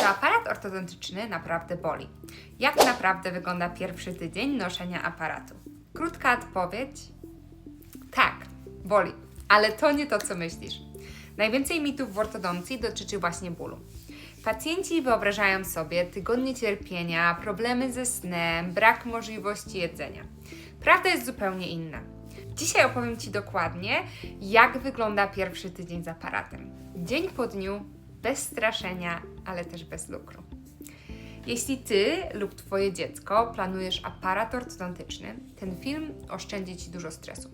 Czy aparat ortodontyczny naprawdę boli? Jak naprawdę wygląda pierwszy tydzień noszenia aparatu? Krótka odpowiedź: tak, boli, ale to nie to, co myślisz. Najwięcej mitów w ortodoncji dotyczy właśnie bólu. Pacjenci wyobrażają sobie tygodnie cierpienia, problemy ze snem, brak możliwości jedzenia. Prawda jest zupełnie inna. Dzisiaj opowiem Ci dokładnie, jak wygląda pierwszy tydzień z aparatem. Dzień po dniu, bez straszenia, ale też bez lukru. Jeśli Ty lub Twoje dziecko planujesz aparat ortodontyczny, ten film oszczędzi Ci dużo stresu.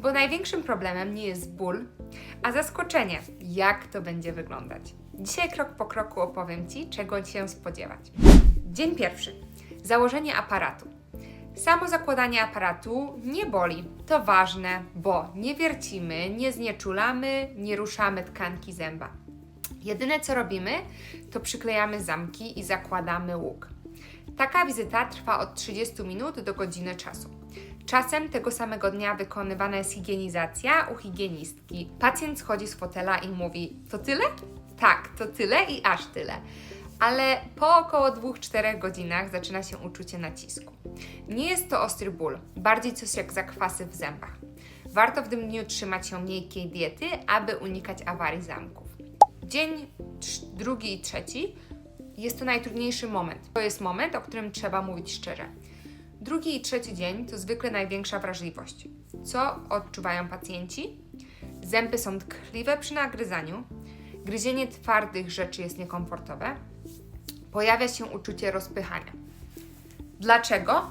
Bo największym problemem nie jest ból, a zaskoczenie, jak to będzie wyglądać. Dzisiaj krok po kroku opowiem Ci, czego się spodziewać. Dzień pierwszy. Założenie aparatu. Samo zakładanie aparatu nie boli. To ważne, bo nie wiercimy, nie znieczulamy, nie ruszamy tkanki zęba. Jedyne co robimy, to przyklejamy zamki i zakładamy łuk. Taka wizyta trwa od 30 minut do godziny czasu. Czasem tego samego dnia wykonywana jest higienizacja u higienistki. Pacjent schodzi z fotela i mówi: To tyle? Tak, to tyle i aż tyle. Ale po około 2-4 godzinach zaczyna się uczucie nacisku. Nie jest to ostry ból, bardziej coś jak zakwasy w zębach. Warto w tym dniu trzymać się miękkiej diety, aby unikać awarii zamków. Dzień drugi i trzeci jest to najtrudniejszy moment. To jest moment, o którym trzeba mówić szczerze. Drugi i trzeci dzień to zwykle największa wrażliwość. Co odczuwają pacjenci? Zęby są tkliwe przy nagryzaniu, gryzienie twardych rzeczy jest niekomfortowe, pojawia się uczucie rozpychania. Dlaczego?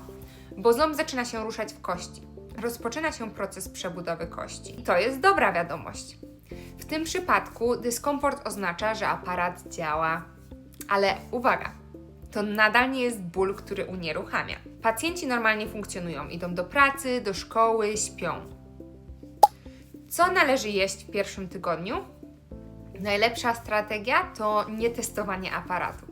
Bo ząb zaczyna się ruszać w kości. Rozpoczyna się proces przebudowy kości. I to jest dobra wiadomość. W tym przypadku dyskomfort oznacza, że aparat działa. Ale uwaga, to nadal nie jest ból, który unieruchamia. Pacjenci normalnie funkcjonują, idą do pracy, do szkoły, śpią. Co należy jeść w pierwszym tygodniu? Najlepsza strategia to nietestowanie aparatu.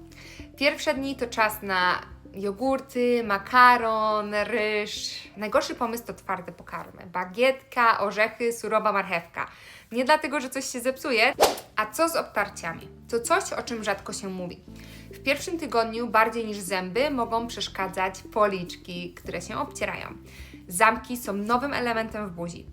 Pierwsze dni to czas na jogurty, makaron, ryż. Najgorszy pomysł to twarde pokarmy. Bagietka, orzechy, surowa marchewka. Nie dlatego, że coś się zepsuje, a co z obtarciami? To coś, o czym rzadko się mówi. W pierwszym tygodniu bardziej niż zęby mogą przeszkadzać policzki, które się obcierają. Zamki są nowym elementem w buzi.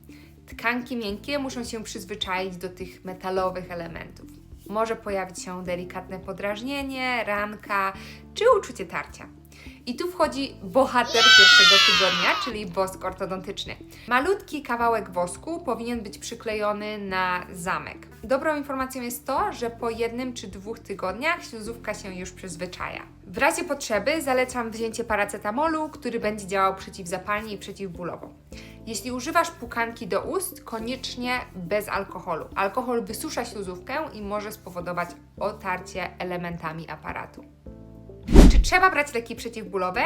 Tkanki miękkie muszą się przyzwyczaić do tych metalowych elementów. Może pojawić się delikatne podrażnienie, ranka czy uczucie tarcia. I tu wchodzi bohater pierwszego tygodnia, czyli wosk ortodontyczny. Malutki kawałek wosku powinien być przyklejony na zamek. Dobrą informacją jest to, że po jednym czy dwóch tygodniach śluzówka się już przyzwyczaja. W razie potrzeby zalecam wzięcie paracetamolu, który będzie działał przeciwzapalnie i przeciwbólowo. Jeśli używasz pukanki do ust, koniecznie bez alkoholu. Alkohol wysusza śluzówkę i może spowodować otarcie elementami aparatu. Trzeba brać leki przeciwbólowe?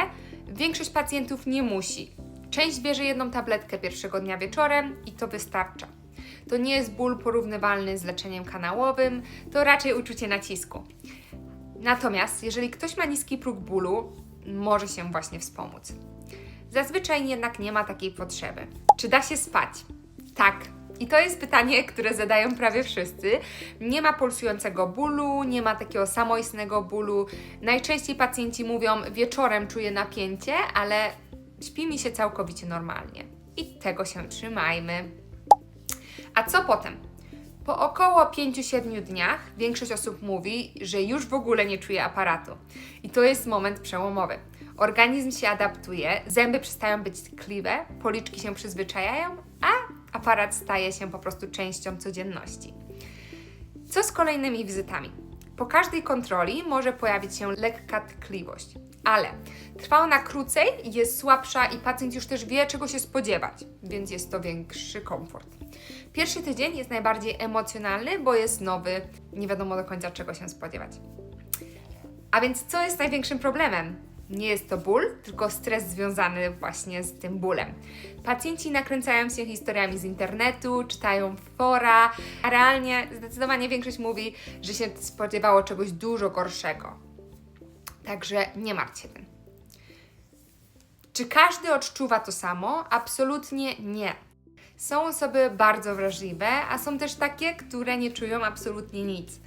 Większość pacjentów nie musi. Część bierze jedną tabletkę pierwszego dnia wieczorem i to wystarcza. To nie jest ból porównywalny z leczeniem kanałowym, to raczej uczucie nacisku. Natomiast jeżeli ktoś ma niski próg bólu, może się właśnie wspomóc. Zazwyczaj jednak nie ma takiej potrzeby. Czy da się spać? Tak. I to jest pytanie, które zadają prawie wszyscy. Nie ma pulsującego bólu, nie ma takiego samoistnego bólu. Najczęściej pacjenci mówią: Wieczorem czuję napięcie, ale śpi mi się całkowicie normalnie. I tego się trzymajmy. A co potem? Po około 5-7 dniach większość osób mówi, że już w ogóle nie czuje aparatu. I to jest moment przełomowy. Organizm się adaptuje, zęby przestają być tkliwe, policzki się przyzwyczajają, a aparat staje się po prostu częścią codzienności. Co z kolejnymi wizytami? Po każdej kontroli może pojawić się lekka tkliwość, ale trwa ona krócej, jest słabsza i pacjent już też wie, czego się spodziewać, więc jest to większy komfort. Pierwszy tydzień jest najbardziej emocjonalny, bo jest nowy, nie wiadomo do końca czego się spodziewać. A więc co jest największym problemem? Nie jest to ból, tylko stres związany właśnie z tym bólem. Pacjenci nakręcają się historiami z internetu, czytają fora, a realnie zdecydowanie większość mówi, że się spodziewało czegoś dużo gorszego. Także nie martw się tym. Czy każdy odczuwa to samo? Absolutnie nie. Są osoby bardzo wrażliwe, a są też takie, które nie czują absolutnie nic.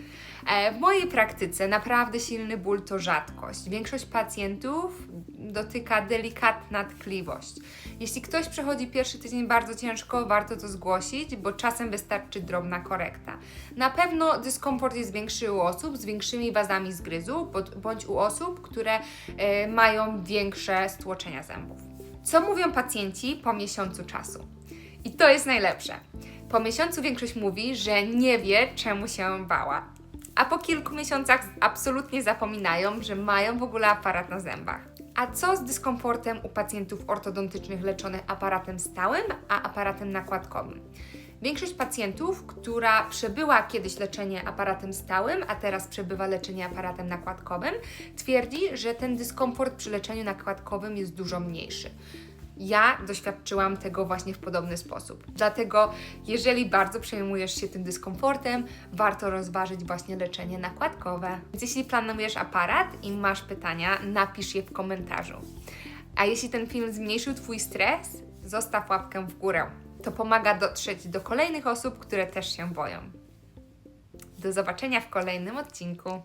E, W mojej praktyce naprawdę silny ból to rzadkość. Większość pacjentów dotyka delikatna tkliwość. Jeśli ktoś przechodzi pierwszy tydzień bardzo ciężko, warto to zgłosić, bo czasem wystarczy drobna korekta. Na pewno dyskomfort jest większy u osób z większymi wazami zgryzu, bądź u osób, które e, mają większe stłoczenia zębów. Co mówią pacjenci po miesiącu czasu? I to jest najlepsze. Po miesiącu większość mówi, że nie wie, czemu się bała. A po kilku miesiącach absolutnie zapominają, że mają w ogóle aparat na zębach. A co z dyskomfortem u pacjentów ortodontycznych leczonych aparatem stałym, a aparatem nakładkowym? Większość pacjentów, która przebyła kiedyś leczenie aparatem stałym, a teraz przebywa leczenie aparatem nakładkowym, twierdzi, że ten dyskomfort przy leczeniu nakładkowym jest dużo mniejszy. Ja doświadczyłam tego właśnie w podobny sposób. Dlatego, jeżeli bardzo przejmujesz się tym dyskomfortem, warto rozważyć właśnie leczenie nakładkowe. Więc jeśli planujesz aparat i masz pytania, napisz je w komentarzu. A jeśli ten film zmniejszył Twój stres, zostaw łapkę w górę. To pomaga dotrzeć do kolejnych osób, które też się boją. Do zobaczenia w kolejnym odcinku.